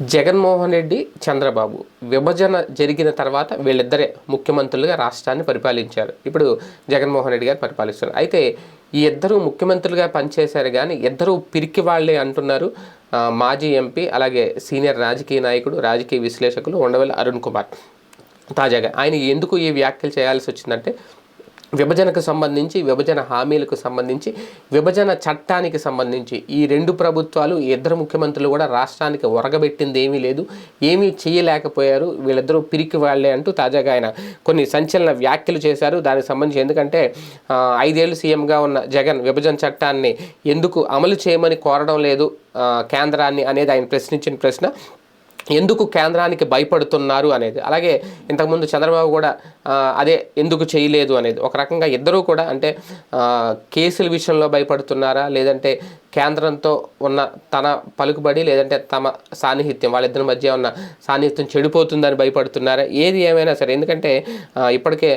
జగన్మోహన్ రెడ్డి చంద్రబాబు. విభజన జరిగిన తర్వాత వీళ్ళిద్దరే ముఖ్యమంత్రులుగా రాష్ట్రాన్ని పరిపాలించారు. ఇప్పుడు జగన్మోహన్ రెడ్డి గారు పరిపాలిస్తున్నారు. అయితే ఈ ఇద్దరు ముఖ్యమంత్రులుగా పనిచేశారు కానీ ఇద్దరు పిరికి వాళ్ళే అంటున్నారు. మాజీ ఎంపీ అలాగే సీనియర్ రాజకీయ నాయకుడు రాజకీయ విశ్లేషకులు ఉండవల్లి అరుణ్ కుమార్. తాజాగా ఆయన ఎందుకు ఈ వ్యాఖ్యలు చేయాల్సి వచ్చిందంటే విభజనకు సంబంధించి విభజన హామీలకు సంబంధించి విభజన చట్టానికి సంబంధించి ఈ రెండు ప్రభుత్వాలు ఈ ఇద్దరు ముఖ్యమంత్రులు కూడా రాష్ట్రానికి ఒరగబెట్టింది ఏమీ లేదు ఏమీ చేయలేకపోయారు. వీళ్ళిద్దరూ పిరికి వాళ్ళే అంటూ తాజాగా ఆయన కొన్ని సంచలన వ్యాఖ్యలు చేశారు. దానికి సంబంధించి ఎందుకంటే ఐదేళ్ళు సీఎంగా ఉన్న జగన్ విభజన చట్టాన్ని ఎందుకు అమలు చేయమని కోరడం లేదు కేంద్రాన్ని అనేది ఆయన ప్రశ్నించిన ప్రశ్న. ఎందుకు కేంద్రానికి భయపడుతున్నారు అనేది. అలాగే ఇంతకుముందు చంద్రబాబు కూడా అదే ఎందుకు చేయలేదు అనేది. ఒక రకంగా ఇద్దరూ కూడా అంటే కేసుల విషయంలో భయపడుతున్నారా? లేదంటే కేంద్రంతో ఉన్న తన పలుకుబడి లేదంటే తమ సాన్నిహిత్యం వాళ్ళిద్దరి మధ్య ఉన్న సాన్నిహిత్యం చెడిపోతుందని భయపడుతున్నారా? ఏది ఏమైనా సరే. ఎందుకంటే ఇప్పటికే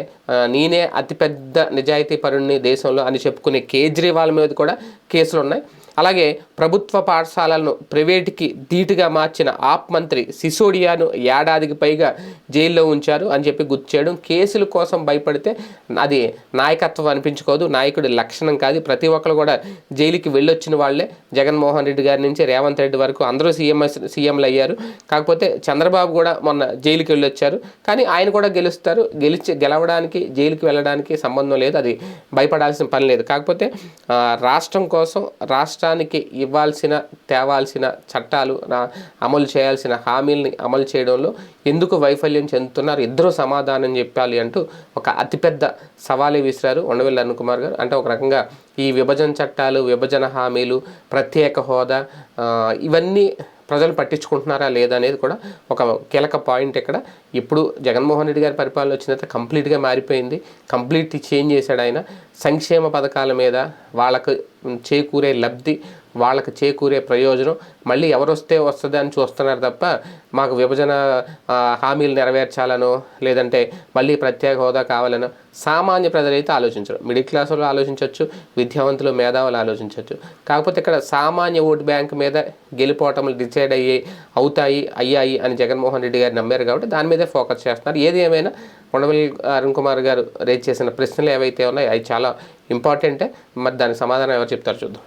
నేనే అతిపెద్ద నిజాయితీ పరుణ్ణి దేశంలో అని చెప్పుకునే కేజ్రీవాల్ మీద కూడా కేసులు ఉన్నాయి అలాగే ప్రభుత్వ పాఠశాలలను ప్రైవేటుకి ధీటుగా మార్చిన ఆప్ మంత్రి సిసోడియాను ఏడాదికి పైగా జైల్లో ఉంచారు అని చెప్పి గుర్తు చేయడం. కేసుల కోసం భయపడితే అది నాయకత్వం అనిపించుకోదు నాయకుడి లక్షణం కాదు. ప్రతి ఒక్కరు కూడా జైలుకి వెళ్ళొచ్చిన వాళ్ళే. జగన్మోహన్ రెడ్డి గారి నుంచి రేవంత్ రెడ్డి వరకు అందరూ సీఎంఎస్ సీఎంలు అయ్యారు. కాకపోతే చంద్రబాబు కూడా మొన్న జైలుకి వెళ్ళొచ్చారు. కానీ ఆయన కూడా గెలుస్తారు. గెలిచి గెలవడానికి జైలుకి వెళ్ళడానికి సంబంధం లేదు. అది భయపడాల్సిన పని లేదు. కాకపోతే రాష్ట్రం కోసం రాష్ట్ర రాష్ట్రానికి ఇవ్వాల్సిన తేవాల్సిన చట్టాలు నా- అమలు చేయాల్సిన హామీల్ని అమలు చేయడంలో ఎందుకు వైఫల్యం చెందుతున్నారు? ఇద్దరు సమాధానం చెప్పాలి అంటూ ఒక అతిపెద్ద సవాలే విసిరారు ఉండవెల్లి అరుణ్ కుమార్ గారు. అంటే ఒక రకంగా ఈ విభజన చట్టాలు విభజన హామీలు ప్రత్యేక హోదా ఇవన్నీ ప్రజలు పట్టించుకుంటున్నారా లేదా అనేది కూడా ఒక కీలక పాయింట్ ఇక్కడ. ఇప్పుడు జగన్మోహన్ రెడ్డి గారి పరిపాలన వచ్చిన తర్వాత కంప్లీట్గా మారిపోయింది. కంప్లీట్ చేంజ్ చేశాడు ఆయన. సంక్షేమ పథకాల మీద వాళ్ళకు చేకూరే లబ్ధి వాళ్ళకి చేకూరే ప్రయోజనం. మళ్ళీ ఎవరు వస్తే వస్తుంది అని చూస్తున్నారు తప్ప మాకు విభజన హామీలు నెరవేర్చాలనో లేదంటే మళ్ళీ ప్రత్యేక హోదా కావాలనో సామాన్య ప్రజలైతే ఆలోచించరు. మిడిల్ క్లాస్ వాళ్ళు ఆలోచించవచ్చు విద్యావంతులు మేధావులు ఆలోచించవచ్చు కాకపోతే ఇక్కడ సామాన్య ఓటు బ్యాంక్ మీద గెలిపోవటం డిసైడ్ అయ్యి అవుతాయి అయ్యాయి అని జగన్మోహన్ రెడ్డి గారు నమ్మారు కాబట్టి దాని మీదే ఫోకస్ చేస్తున్నారు. ఏది ఏమైనా కొండవల్లి అరుణ్ కుమార్ గారు రేజ్ చేసిన ప్రశ్నలు ఏవైతే ఉన్నాయో అవి చాలా ఇంపార్టెంటే. మరి దానికి సమాధానం ఎవరు చెప్తారు చూద్దాం.